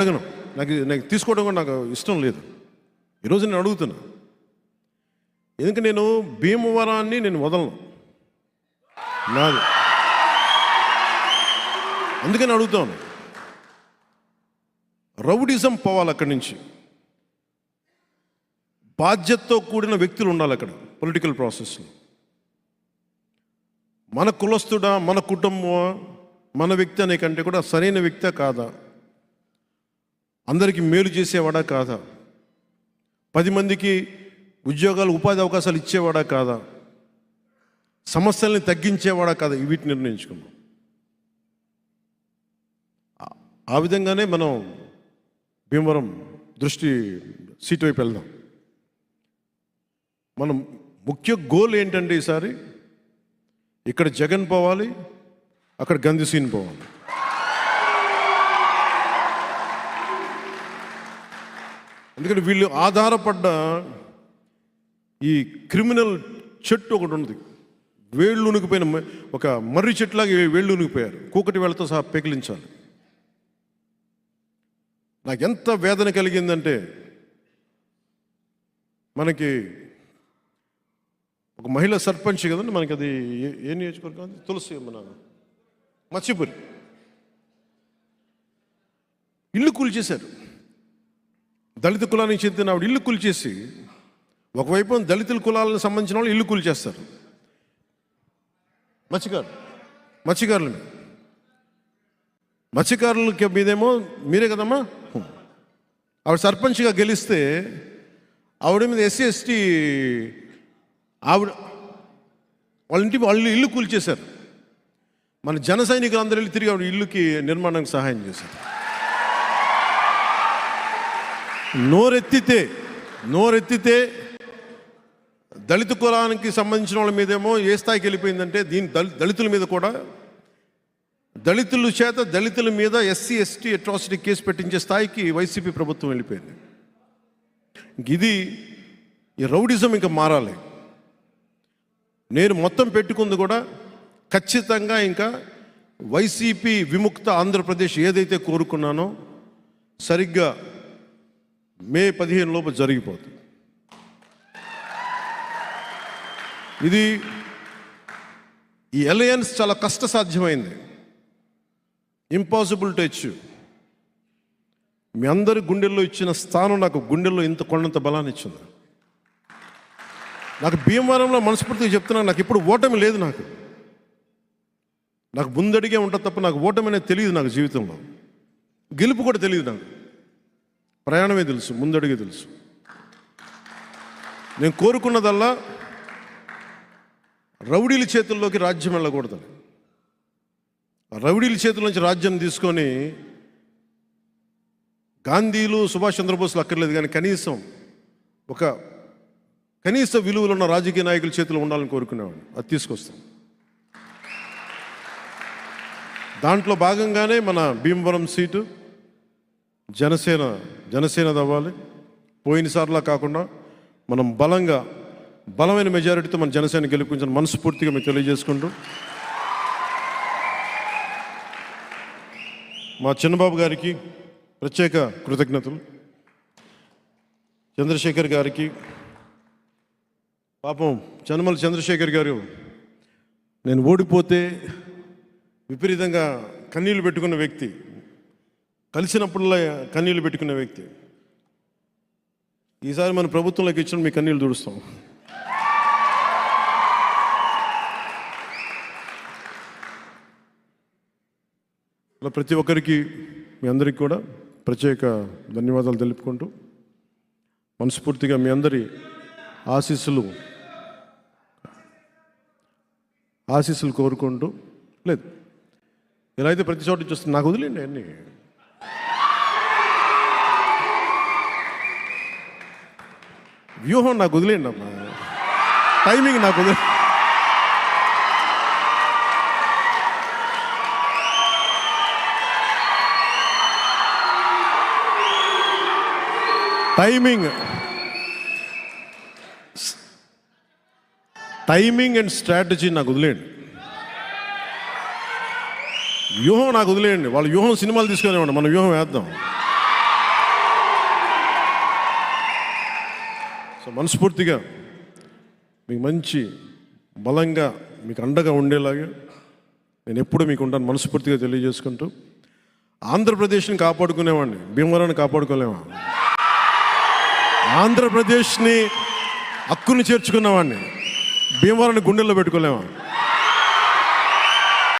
అడగను. నాకు నాకు తీసుకోవడం కూడా నాకు ఇష్టం లేదు. ఈరోజు నేను అడుగుతున్నా. ఎందుకంటే నేను భీమవరాన్ని నేను వదలను? నాది. అందుకని అడుగుతాను రౌడిజం పోవాలి అక్కడి నుంచి. బాధ్యతతో కూడిన వ్యక్తులు ఉండాలి అక్కడ పొలిటికల్ ప్రాసెస్లో మన కులస్తుడా మన కుటుంబమా మన వ్యక్తి అనే కంటే కూడా సరైన వ్యక్తే కాదా? అందరికీ మేలు చేసేవాడా కాదా? పది మందికి ఉద్యోగాలు ఉపాధి అవకాశాలు ఇచ్చేవాడా కాదా? సమస్యల్ని తగ్గించేవాడా కాదా? వీటిని నిర్ణయించుకున్నాం ఆ- విధంగానే మనం భీమవరం దృష్టి సీట్ వైపు వెళ్దాం. మనం ముఖ్య గోల్ ఏంటంటే ఈసారి ఇక్కడ జగన్ పోవాలి అక్కడ గంధిసీన్ పోవాలి. ఎందుకంటే వీళ్ళు ఆధారపడ్డ ఈ క్రిమినల్ చెట్టు ఒకటి ఉంది వేళ్ళు ఉనికిపోయిన ఒక మర్రి చెట్టులాగా వేళ్ళు ఉనికిపోయారు. కూకటి వేళ్ళతో సహా పెకిలించాలి నాకు ఎంత వేదన కలిగిందంటే మనకి ఒక మహిళ సర్పంచ్ కదండి మనకి అది ఏ- ఏ నియోజకవర్గం అది? తులసి మన మత్స్యపురి. ఇల్లు కూల్చేశారు. దళిత కులానికి చెందిన ఆవిడ ఇల్లు కూల్చేసి ఒకవైపు దళితుల కులాలకు సంబంధించిన వాళ్ళు ఇల్లు కూల్చేస్తారు. మత్స్యకారు మత్స్యకారులు మత్స్యకారులకి మీదేమో మీరే కదమ్మా? ఆవిడ సర్పంచ్గా గెలిస్తే ఆవిడ మీద ఎస్సీ ఎస్టీ ఆవిడ వాళ్ళ ఇంటి వాళ్ళు ఇల్లు కూల్చేశారు. మన జన సైనికులు అందరూ వెళ్ళి తిరిగి ఆవిడ ఇల్లుకి నిర్మాణానికి సహాయం చేశారు. నోరెత్తితే నోరెత్తితే దళిత కులానికి సంబంధించిన వాళ్ళ మీదేమో ఏ స్థాయికి వెళ్ళిపోయిందంటే దీని దళి దళితుల మీద కూడా. దళితుల చేత దళితుల మీద ఎస్సీ ఎస్టీ అట్రాసిటీ కేసు పెట్టించే స్థాయికి వైసీపీ ప్రభుత్వం వెళ్ళిపోయింది. ఇది ఈ రౌడిజం ఇంకా మారాలి. నేను మొత్తం పెట్టుకుంది కూడా ఖచ్చితంగా ఇంకా వైసీపీ విముక్త ఆంధ్రప్రదేశ్ ఏదైతే కోరుకున్నానో సరిగ్గా మే పదిహేను లోపు జరిగిపోతుంది. ఇది ఈ అలయన్స్ చాలా కష్టసాధ్యమైంది. ఇంపాసిబుల్ టు అచీవ్ మీ అందరి గుండెల్లో ఇచ్చిన స్థానం నాకు గుండెల్లో ఇంత కొండంత బలాన్ని ఇచ్చింది. నాకు భీమవరంలో మనస్ఫూర్తిగా చెప్తున్నాను నాకు ఇప్పుడు ఓటమి లేదు నాకు. నాకు ముందడిగే ఉంటుంది తప్ప నాకు ఓటమి అనేది తెలియదు నాకు జీవితంలో. గెలుపు కూడా తెలియదు నాకు. ప్రయాణమే తెలుసు ముందడిగే తెలుసు. నేను కోరుకున్నదల్లా రౌడీల చేతుల్లోకి రాజ్యం వెళ్ళకూడదని. రౌడీల చేతుల నుంచి రాజ్యం తీసుకొని గాంధీలు సుభాష్ చంద్రబోస్లు అక్కర్లేదు కానీ కనీసం ఒక కనీస విలువలు ఉన్న రాజకీయ నాయకుల చేతిలో ఉండాలని కోరుకునేవాడిని. అది తీసుకొస్తాం. దాంట్లో భాగంగానే మన భీమవరం సీటు జనసేన జనసేన అవ్వాలి. పోయినసార్లా కాకుండా మనం బలంగా బలమైన మెజారిటీతో మన జనసేన గెలుపుకుంచిన మనస్ఫూర్తిగా మీకు తెలియజేసుకుంటూ మా చిన్నబాబు గారికి ప్రత్యేక కృతజ్ఞతలు. చంద్రశేఖర్ గారికి పాపం చనమల చంద్రశేఖర్ గారు నేను ఓడిపోతే విపరీతంగా కన్నీళ్ళు పెట్టుకున్న వ్యక్తి. కలిసినప్పుడల్లా కన్నీళ్ళు పెట్టుకునే వ్యక్తి. ఈసారి మన ప్రభుత్వంలోకి ఇచ్చిన మీ కన్నీళ్ళు దుడుస్తాం అలా ప్రతి ఒక్కరికి మీ అందరికి కూడా ప్రత్యేక ధన్యవాదాలు తెలుపుకుంటూ మనస్ఫూర్తిగా మీ అందరి ఆశీస్సులు ఆశీస్సులు కోరుకుంటూ లేదు ఇలా అయితే ప్రతి చోట చూస్తే నాకు వదిలేండి అన్నీ. వ్యూహం నాకు వదిలేండి అమ్మా. టైమింగ్ నాకు వదిలే టైమింగ్ టైమింగ్ అండ్ స్ట్రాటజీ నాకు వదిలేయండి. వ్యూహం నాకు వదిలేయండి. వాళ్ళ వ్యూహం సినిమాలు తీసుకునేవాడు మన వ్యూహం వేద్దాం. సో మనస్ఫూర్తిగా మీకు మంచి బలంగా మీకు అండగా ఉండేలాగా నేను ఎప్పుడు మీకు ఉంటాను మనస్ఫూర్తిగా తెలియజేసుకుంటూ ఆంధ్రప్రదేశ్ని కాపాడుకునేవాడిని భీమవరాన్ని కాపాడుకోలేమా ఆంధ్రప్రదేశ్ని హక్కుని చేర్చుకున్నవాడిని భీమవరాన్ని గుండెల్లో పెట్టుకోలేమా